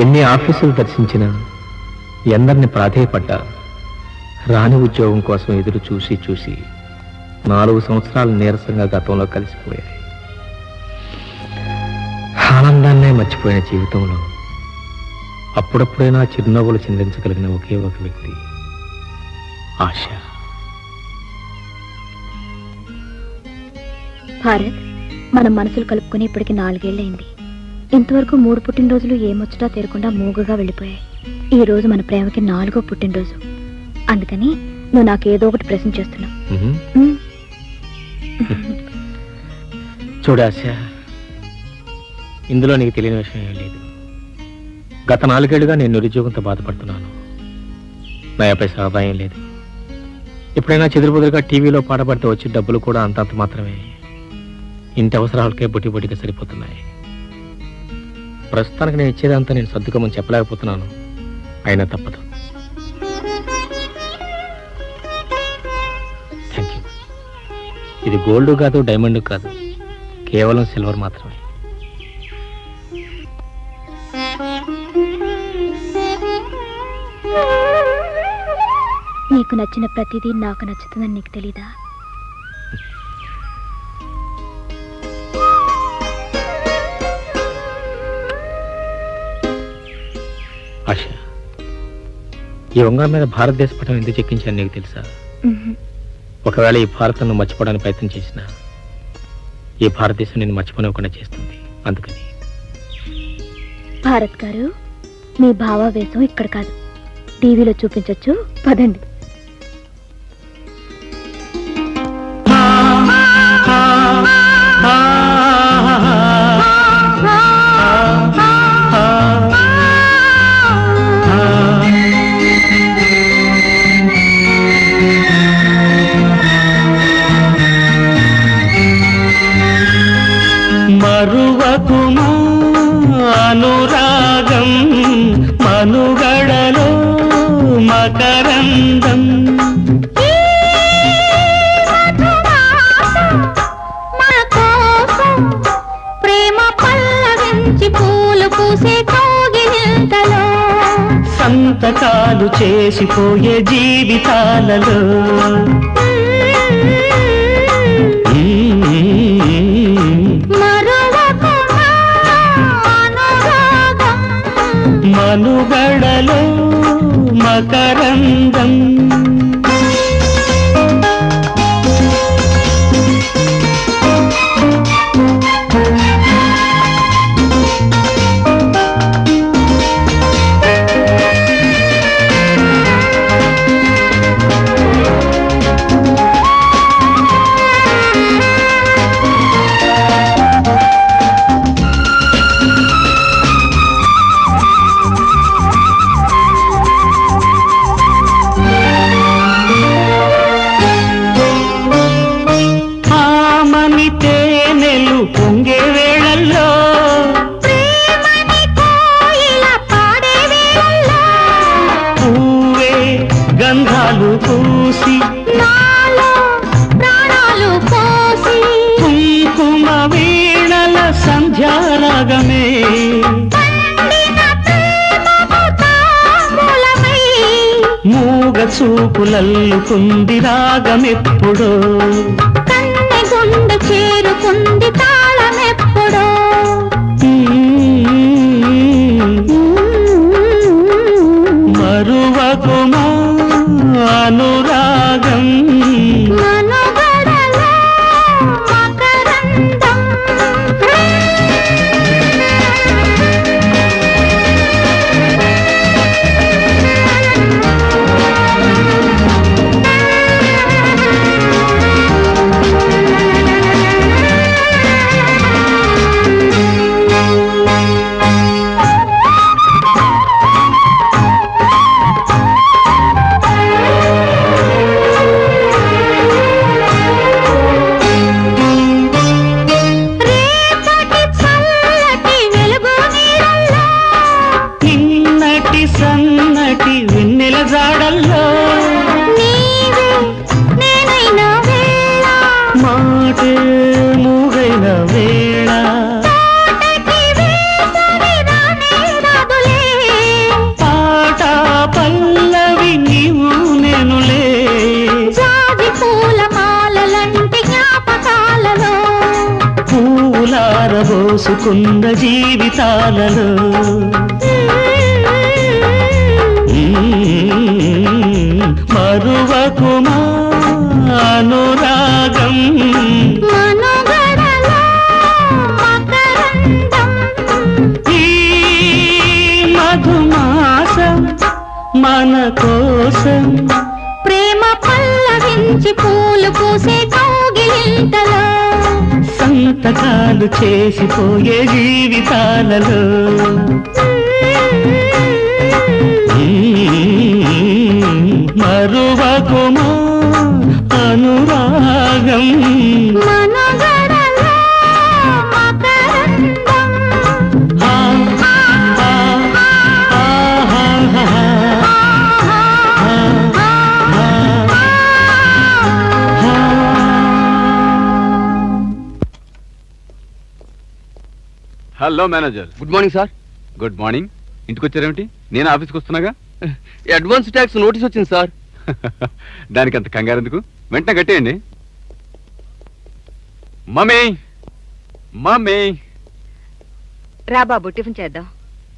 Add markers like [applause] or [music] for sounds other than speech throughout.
ఎన్ని ఆఫీసులు దర్శించినా ఎందరిని ప్రాధేయపడ్డా రాని ఉద్యోగం కోసం ఎదురు చూసి చూసి నాలుగు సంవత్సరాలు నీరసంగా గతంలో కలిసిపోయాయి. ఆనందాన్నే మర్చిపోయిన జీవితంలో అప్పుడప్పుడైనా చిరునవ్వులు చిందించగలిగిన ఒకే ఒక వ్యక్తి ఆశ. భారత్ మనం మనసులు కలుపుకుని ఇప్పటికి నాలుగేళ్ళైంది ఇంతవరకు మూడు పుట్టినరోజులు ఏమొచ్చటా తీరకుండా మూగగా వెళ్ళిపోయాయి. ఈ రోజు మన ప్రేమకి నాలుగో పుట్టినరోజు. అందుకని నువ్వు నాకు ఏదో ఒకటి ప్రశ్న చేస్తున్నావు. ఉమ్, ఇందులో నీకు తెలియని విషయం ఏం లేదు. గత నాలుగేళ్ళుగా నేను నిరుద్యోగంతో బాధపడుతున్నాను. నాపై ఆదాయం లేదు. ఎప్పుడైనా చెదురుబుదురుగా టీవీలో పాటపడితే వచ్చే డబ్బులు కూడా అంతంత మాత్రమే. ఇంటి అవసరాలకే బుట్టి బుట్టిగా సరిపోతున్నాయి. ప్రస్తుతానికి నేను ఇచ్చేదంతా నేను సర్దుకోమని చెప్పలేకపోతున్నాను. అయినా తప్పదు. థ్యాంక్ యూ ఇది గోల్డ్ కాదు డైమండ్ కాదు. కేవలం సిల్వర్ మాత్రమే. నీకు నచ్చిన ప్రతిదీ నాకు నచ్చుతుందని నీకు తెలీదా? ఆశ. ఈ ఉంగరం మీద భారతదేశ పటం ఎందుకు చెక్కించాను నీకు తెలుసా. ఒకవేళ ఈ భారతను మర్చిపోవడానికి ప్రయత్నం చేసినా ఈ భారతదేశం నేను మర్చిపోనివ్వకుండా చేస్తుంది. అందుకని. భారత్ గారు మీ భావావేశం ఇక్కడ కాదు. టీవీలో చూపించొచ్చు. పదండి. సంతకాలు చేసిపోయే జీవితాలలో. మనుగడలో మకరందం. చూపులల్లుకుంది రాగమెప్పుడో? చేరుకుంది తాళమెప్పుడో? మరువకుమా అనురాగం పంచుకున్న జీవితాలలో. మరువకుమా అనురాగం. మధుమాసం మన కోసం. ప్రేమ పల్లవించి పూలు పూసే కౌగిలింతలో. సంతకాలు చేసిపోయే జీవితాలలో. Hello manager. Good morning sir. Good morning. ఇంటికి వచ్చారేమిటి నేను ఆఫీస్కి వస్తున్నాగా? [laughs] అడ్వాన్స్ ట్యాక్స్ నోటీస్ వచ్చింది సార్. [laughs] దానికి అంత కంగారు ఎందుకు? వెంటనే కట్టేయండి. మమ్మీ! మమ్మీ! రా బాబు టిఫిన్ చేద్దాం.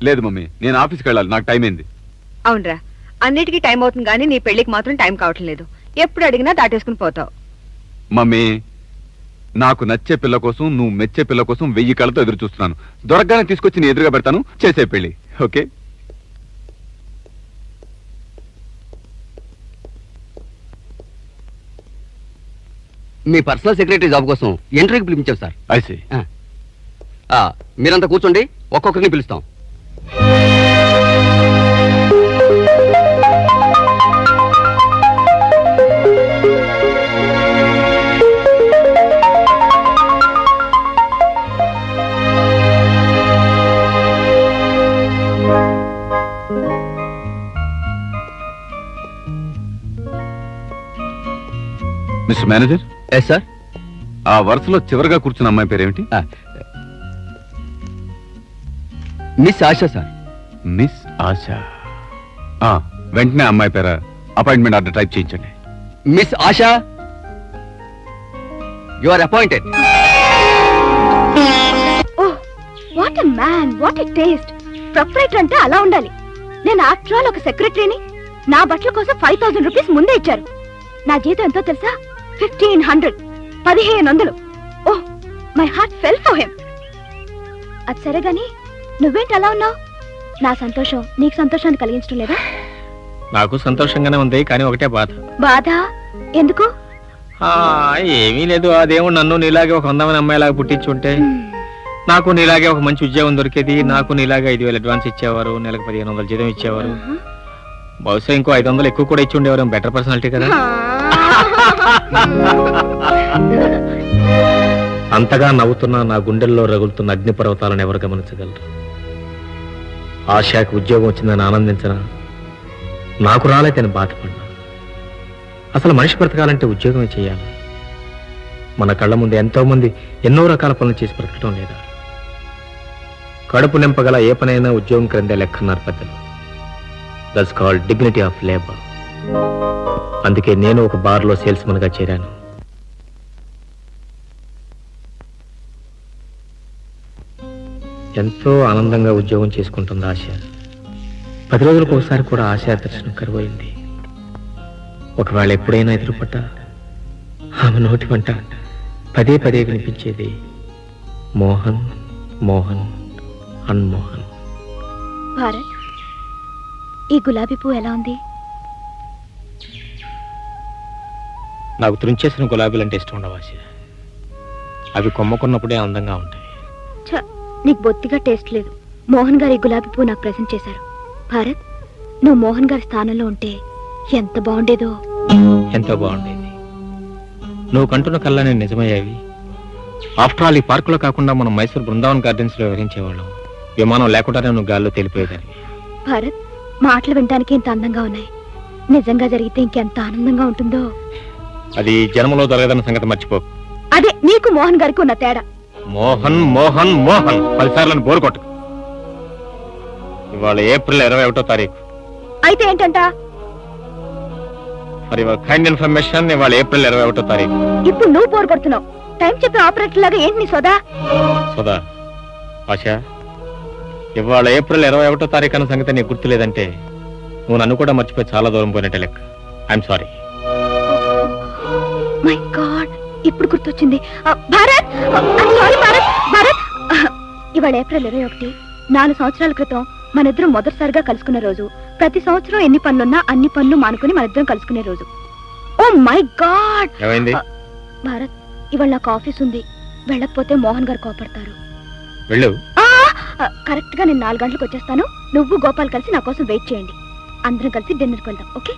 లేదు మమ్మీ నేను ఆఫీస్కి వెళ్ళాలి. నాకు టైం అయింది. అవునరా. అన్నిటికీ టైం అవుతుంది కానీ నీ పెళ్ళికి మాత్రం టైం కావటం లేదు ఎప్పుడు అడిగినా దాటేసుకుని పోతావు. మమ్మీ! నాకు నచ్చే పిల్ల కోసం నువ్వు మెచ్చే పిల్ల కోసం వెయ్యి కళ్ళతో ఎదురు చూస్తున్నాను. దొరకగానే తీసుకొచ్చి నీ ఎదురుగా పెడతాను. చేసే పెళ్ళి ఓకే? మీ పర్సనల్ సెక్రటరీ జాబ్ కోసం ఇంటర్వ్యూకి పిలిపించాం సార్. ఐసి మీరంతా కూర్చోండి ఒక్కొక్కరిని పిలుస్తాం. Mister manager? Yes sir? ఆ వరుసలో చివరిగా కూర్చున్న అమ్మాయి పేరేమిటి? Miss Asha sir. Miss Asha. వెంటనే అమ్మాయి పేర అపాయింట్మెంట్ ఆర్డర్ టైప్ చేయించండి. Miss Asha you are appointed what a man what a taste proprietor అంటే అలా ఉండాలి. నేను ఆఫ్టర్ ఆల్ ఒక సెక్రటరీని నా బట్టల కోసం ఫైవ్ థౌసండ్ రూపీస్ ముందే ఇచ్చారు. నా జీతం ఎంతో తెలుసా? ఫిఫ్టీన్ హండ్రెడ్ పదిహేను వందలు. ఓ my heart fell for him అది సరే గాని నువ్వేంటి అలా ఉన్నావు? నా సంతోషం నీకు సంతోషాన్ని కలిగించడం లేదా? నాకు సంతోషంగానే ఉంది కానీ ఒకటే బాధ. బాధ? ఎందుకు? ఆ, ఏమీ లేదు ఆ దేవుడు నన్ను నీలాగే ఒక అందమైన అమ్మాయిలాగా పుట్టించుంటే నాకు నీలాగే ఒక మంచి ఉద్యోగం దొరికేది నాకు నీలాగే ఐదు వేలు అడ్వాన్స్ ఇచ్చేవారు నెలకు పదిహేను వందలు జీతం ఇచ్చేవారు. బహుశా ఇంకో ఐదు వందలు ఎక్కువ కూడా ఇచ్చి ఉండేవారు బెటర్ పర్సనాలిటీ కదా. అంతగా నవ్వుతున్న నా గుండెల్లో రగులుతున్న అగ్నిపర్వతాలను ఎవరు గమనించగలరు? ఆశాకి ఉద్యోగం వచ్చిందని ఆనందించనా నాకు రాలేదని బాధపడినా అసలు మనిషి బ్రతకాలంటే ఉద్యోగమే చేయాలి. మన కళ్ళ ముందు ఎంతోమంది ఎన్నో రకాల పనులు చేసి బ్రతకడం లేదా? కడుపు నింపగల ఏ పనైనా ఉద్యోగం క్రిందే లెక్కన్నారు పెద్దలు. That's called dignity of labour అందుకే నేను ఒక బార్లో సేల్స్మన్గా చేరాను. ఎంతో ఆనందంగా ఉద్యోగం చేసుకుంటుంది ఆశ. పది రోజులకు ఒకసారి కూడా ఆశ దర్శనం కరువైంది. ఒకవేళ ఎప్పుడైనా ఎదురుపడ్డా ఆమె నోటి వంట పదే పదే వినిపించేది మోహన్ మోహన్ అన్మోహన్. భారత్ ఈ గులాబీ పువ్వు ఎలా ఉంది? నాకు తుంచేసిన గులాబీలు అంటే ఇష్టం ఉండవు ఆశ అవి కొమ్మకున్నప్పుడే అందంగా ఉంటాయి. నీకు బొత్తిగా టేస్ట్ లేదు. మోహన్ గారి గులాబీ పువ్వు నాకు ప్రెజెంట్ చేశారు. భారత్ నువ్వు మోహన్ గారి స్థానంలో ఉంటే ఎంత బాగుండేదో. ఎంతో బాగుండేది? నువ్వు కంటున్న కళ్ళని నిజమయ్యావి. ఆఫ్టర్ ఆల్ ఈ పార్కులో కాకుండా మనం మైసూర్ బృందావన్ గార్డెన్స్లో వివరించేవాళ్ళం విమానం లేకుండానే నువ్వు గాల్లో తెలిపోయేదని భారత్ మాటలు వినడానికి ఇంత అందంగా ఉన్నాయి. నిజంగా జరిగితే ఇంకెంత ఆనందంగా ఉంటుందో. అది జన్మలో జరగదన్న సంగతి మర్చిపో. అదే నీకు మోహన్ గారికి ఉన్న తేడా. మోహన్ మోహన్ మోహన్. పదిసార్లను బోరు కొట్టు. ఇవాళ ఏప్రిల్ ఇరవై ఒకటో తారీఖు. అయితే ఏంటంట? ఫర్ యువర్ కైండ్ ఇన్ఫర్మేషన్ ఇవాళ ఏప్రిల్ ఇరవై ఒకటో తారీఖు. ఇప్పుడు నువ్వు బోర్ కొడుతున్నావు. టైం చెప్పే ఆపరేటర్ లాగా ఏంటి నీ సోదా? సుధా ఆశ ఇవాళ ఏప్రిల్ ఇరవై ఒకటో తారీఖు అన్న సంగతి నీకు గుర్తులేదంటే నువ్వు నన్ను కూడా మర్చిపోయి చాలా దూరం పోయినట్టే లెక్క. ఐఎమ్ సారీ మై గాడ్ ఇప్పుడు గుర్తొచ్చింది. భారత్! సారీ భారత్! భారత్! ఇవాళ ఏప్రిల్ ఇరవై ఒకటి నాలుగు సంవత్సరాల క్రితం మన ఇద్దరం మొదటిసారిగా కలుసుకున్న రోజు. ప్రతి సంవత్సరం ఎన్ని పనులున్నా అన్ని పనులు మానుకుని మన ఇద్దరం కలుసుకునే రోజు. ఓ మై గాడ్ భారత్ ఇవాళ నాకు ఆఫీస్ ఉంది. వెళ్ళకపోతే మోహన్ గారు కోపడతారు. వెళ్ళు. కరెక్ట్గా నేను నాలుగు గంటలకు వచ్చేస్తాను. నువ్వు గోపాల్ కలిసి నా కోసం వెయిట్ చేయండి. అందరం కలిసి డిన్నర్కి వెళ్దాం ఓకే?